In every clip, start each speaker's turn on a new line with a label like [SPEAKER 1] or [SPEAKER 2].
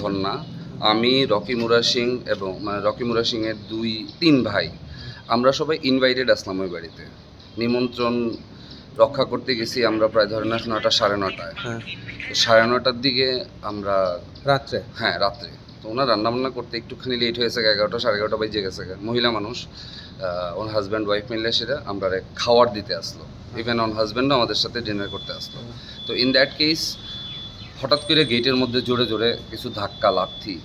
[SPEAKER 1] ঘটনা আমি রকি মুরা সিং এবং মানে রকি মুরা সিংয়ের দুই তিন ভাই। আমরা সবাই ইনভাইটেড আসলাম ওই বাড়িতে। নিমন্ত্রণ রক্ষা করতে গেছি আমরা প্রায় ধরে না নটা সাড়ে নটায়
[SPEAKER 2] হ্যাঁ।
[SPEAKER 1] সাড়ে নটার দিকে আমরা
[SPEAKER 2] রাত্রে?
[SPEAKER 1] হ্যাঁ রাত্রে। তো ওনার রান্নাবান্না করতে একটুখানি লেট হয়েছে এগারোটা সাড়ে এগারোটা বেজে গেছে মহিলা মানুষ ওর হাজব্যান্ড ওয়াইফ মিলে সেটা আমরা খাওয়ার দিতে আসলো। ইভেন ওর হাজব্যান্ডও আমাদের সাথে ডিনার করতে আসলো। তো ইন দ্যাট কেস হঠাৎ করে গেটের মধ্যে জোরে জোরে কিছু ধাক্কা লাথি।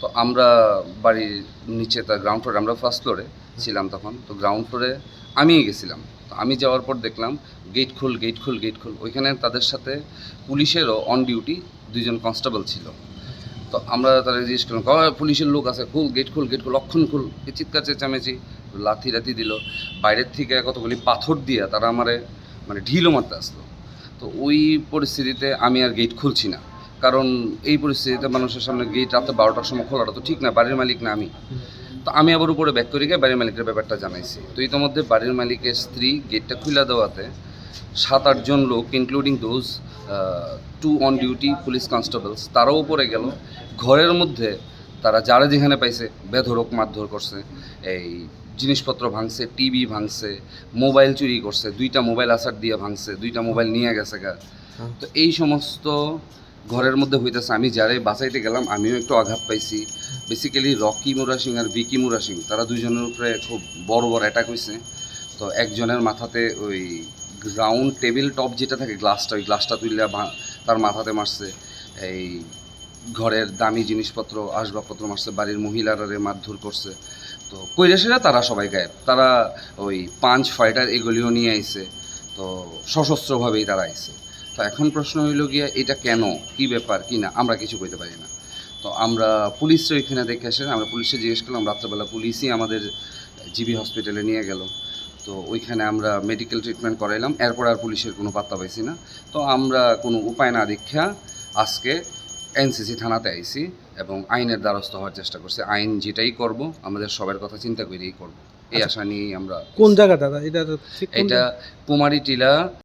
[SPEAKER 1] তো আমরা বাড়ির নিচে তার গ্রাউন্ড ফ্লোরে আমরা ফার্স্ট ফ্লোরে ছিলাম তখন। তো গ্রাউন্ড ফ্লোরে আমিই গেছিলাম। তো আমি যাওয়ার পর দেখলাম গেট খুল গেট খুল গেট খুল। ওইখানে তাদের সাথে পুলিশেরও অন ডিউটি দুইজন কনস্টেবল ছিল। তো আমরা তারা জিজ্ঞেস করলাম "কয়, পুলিশের লোক আছে? খুল গেট খুল গেট খুল অক্ষণ খুল। চিৎকার চেঁচামেচি লাথি লাথি দিল। বাইরের থেকে কতগুলি পাথর দিয়ে তারা আমারে মানে ঢিলও মারতে আসলো। তো ওই পরিস্থিতিতে আমি আর গেট খুলছি না। কারণ এই পরিস্থিতিতে মানুষের সামনে গেট রাতে বারোটার সময় খোলাটা তো ঠিক না, বাড়ির মালিক না আমি। তো আমি আবার উপরে ব্যাক করে গিয়ে বাড়ির মালিকের ব্যাপারটা জানাইছি। তো ইতিমধ্যে বাড়ির মালিকের স্ত্রী গেটটা খুলে দেওয়াতে সাত আটজন লোক including those two on duty police constables তারাও উপরে গেল। ঘরের মধ্যে তারা যারা যেখানে পাইছে বেধরক মারধর করছে। এই জিনিসপত্র ভাঙছে টিভি ভাঙছে মোবাইল চুরি করছে দুইটা মোবাইল আসার দিয়ে ভাঙছে দুইটা মোবাইল নিয়ে গেছে গা।
[SPEAKER 2] হ্যাঁ।
[SPEAKER 1] তো এই সমস্ত ঘরের মধ্যে হইতেছে আমি যারাই বাঁচাইতে গেলাম আমিও একটু আঘাত পাইছি। বেসিক্যালি রকি মুরা সিং আর বিকি মুরা সিং তারা দুজনের উপরে খুব বড় বড় অ্যাটাক হয়েছে তো একজনের মাথাতে ওই গ্রাউন্ড টেবিল টপ যেটা থাকে গ্লাসটা ওই গ্লাসটা তুললে তার মাথাতে মারছে। এই ঘরের দামি জিনিসপত্র, আসবাবপত্র মারছে, বাড়ির মহিলারা মারধর করছে। তো কৈরাসীরা তারা সবাই গায়েব। তারা ওই পাঞ্চ ফাইটার এগুলিও নিয়ে আইছে। তো সশস্ত্রভাবেই তারা আইছে। তো এখন প্রশ্ন হইল গিয়া, এটা কেন? কি ব্যাপার? কি না? আমরা কিছু কইতে পারি না। তো আমরা পুলিশরা ওইখানে দেখে আসেন আমরা পুলিশে জিজ্ঞেস করলাম, রাত্রেবেলা পুলিশই আমাদের জিবি হসপিটালে নিয়ে গেল। তো ওইখানে আমরা মেডিকেল ট্রিটমেন্ট করাইলাম। এরপর আর পুলিশের কোনো পাত্তা পাইছি না। তো আমরা কোনো উপায় না দীক্ষা আজকে এনসিসি থানাতে আইসি এবং আইনের দ্বারস্থ হওয়ার চেষ্টা করছি। আইন যেটাই করব আমাদের সবার কথা চিন্তা করেই করব। এই আশা নিয়েই আমরা
[SPEAKER 2] কোন জায়গা দাদা? এটা
[SPEAKER 1] এটা কুমারী টিলা